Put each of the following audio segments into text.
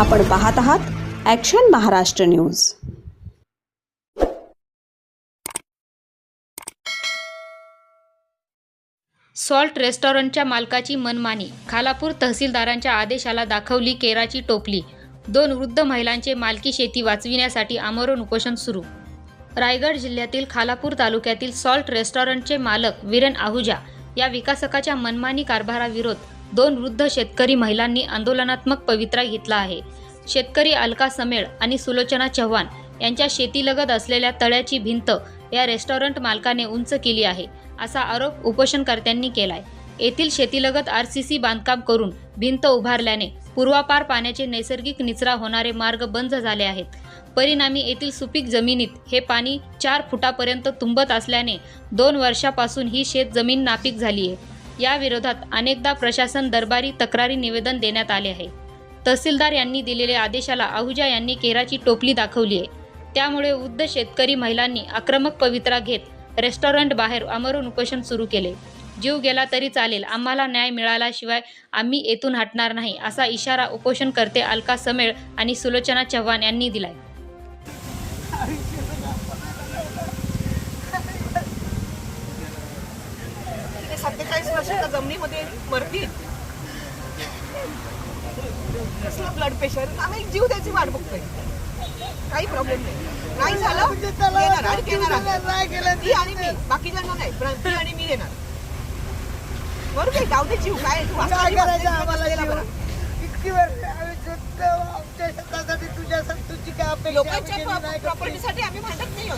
आपण पाहत आहात ॲक्शन महाराष्ट्र न्यूज सॉल्ट रेस्टॉरंटच्या मालकाची मनमानी. खालापूर तहसीलदारांच्या आदेशाला दाखवली केराची टोपली. दोन वृद्ध महिलांचे मालकी शेती वाचविण्यासाठी आमरण उपोषण सुरू. रायगड जिल्ह्यातील खालापूर तालुक्यातील सॉल्ट रेस्टॉरंटचे मालक विरेन आहुजा या विकासकाच्या मनमानी कारभाराविरोध दोन वृद्ध शेतकरी महिलांनी आंदोलनात्मक पवित्रा घेतला आहे. शेतकरी अलका समेळ आणि सुलोचना चव्हाण यांच्या शेतीलगत असलेल्या तळ्याची भिंत या रेस्टॉरंट मालकाने उंच केली आहे असा आरोप उपोषणकर्त्यांनी केलाय. येथील शेतीलगत आर सी सी बांधकाम करून भिंत उभारल्याने पूर्वापार पाण्याचे नैसर्गिक निचरा होणारे मार्ग बंद झाले आहेत. परिणामी येथील सुपीक जमिनीत हे पाणी चार फुटापर्यंत तुंबत असल्याने दोन वर्षापासून ही शेत जमीन नापीक झाली आहे या विरोधात अनेकदा प्रशासन दरबारी तक्रारी निवेदन देण्यात आले आहे. तहसीलदार यांनी दिलेल्या आदेशाला आहुजा यांनी केराची टोपली दाखवली आहे. त्यामुळे उद्ध शेतकरी महिलांनी आक्रमक पवित्रा घेत रेस्टॉरंट बाहेर अमरून उपोषण सुरू केले. जीव गेला तरी चालेल आम्हाला न्याय मिळाल्याशिवाय आम्ही येथून हटणार नाही असा इशारा उपोषणकर्ते अलका समेळ आणि सुलोचना चव्हाण यांनी दिलाय. सत्तेचाळीस वर्षाच्या जमिनीमध्ये मरतील कसलं ब्लड प्रेशर आम्ही जीव द्यायची वाट बघतोय. काही प्रॉब्लेम नाही. नाही झालं देणार आणि देणार. ती आणि मी. बाकीच्यांना नाही. पण ती आणि मी देणार बरोबर आहे जीव. काय तू. इतकी वर्ष आम्ही सुद्धा आमच्या शेतासाठी तुझ्या तुझी काय नाही? प्रॉपर्टीसाठी आम्ही भांडत नाही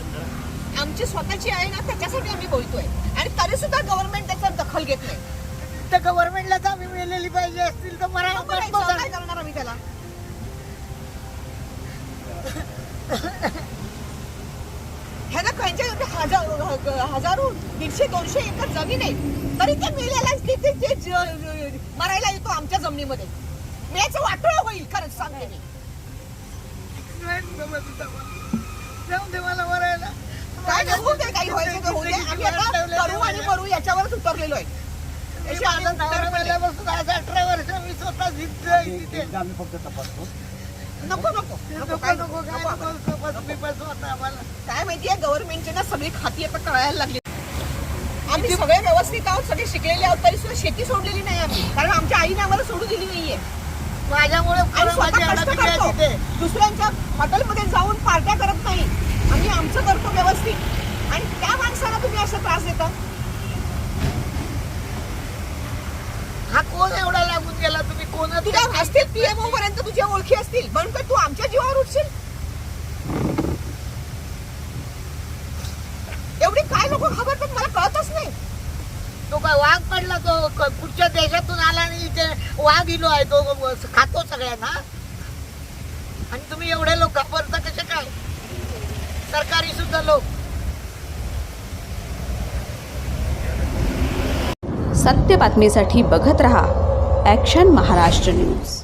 आमची स्वतःची आहे ना त्याच्यासाठी आम्ही बोलतोय आणि तरी सुद्धा गव्हर्नमेंट त्याच्यात दखल घेत नाही त्या गव्हर्नमेंटलाच आम्ही मिळलेली पाहिजे असतील तर मरा काय करणार आम्ही त्याला ह्याला काहींच्या एवढे हजार हजारो दीडशे दोनशे एकर जमीन आहे तरी ते मेल्यालाच ते ते- ते ज- मरायला येतो आमच्या जमिनीमध्ये मेचं वाटोळ होईल खरंच सांगते मी नाही जमत मला. जाऊ दे मला मरायला काय होऊ दे काही व्हायचं ते होऊ दे. आम्ही आता करू आणि मरू याच्यावरच उतरलेलो आहे. मी आम्ही अठरा वर्ष मी स्वतः जिद्द तिथे. नको नको नको नको काय नको काय नको आम्हाला. काय माहितीये गव्हर्नमेंटचे ना सगळी खाती आता कळायला लागली. आम्ही सगळे व्यवस्थित आहोत सगळे शिकलेले आहोत तरी सुद्धा शेती सोडलेली नाही आम्ही. कारण आमच्या आईने आम्हाला सोडू दिली नाहीये. माझ्यामुळे दुसऱ्यांच्या हॉटेलमध्ये जाऊन पार्ट्या करत नाही. आम्ही आमचं करतो व्यवस्थित. आणि त्या माणसाला तुम्ही असं त्रास देता? हा कोण एवढा लागून गेला? तुम्ही कोण तुझ्या असतील पीएमओ पर्यंत तुझ्या ओळखी असतील. पण काय तू आमच्या जीवावर उठशील? एवढी काय लोक घाबरतात मला कळतच नाही. तो काय वाघ पडला तो? कुठच्या देशातून आला आणि इथे वाघ इलो आहे? तो खातो सगळ्यांना. आणि तुम्ही एवढे लोक घाबरता कसे काय? सरकारी सुद्धा लोक. सत्य बातमीसाठी बघत रहा ॲक्शन महाराष्ट्र न्यूज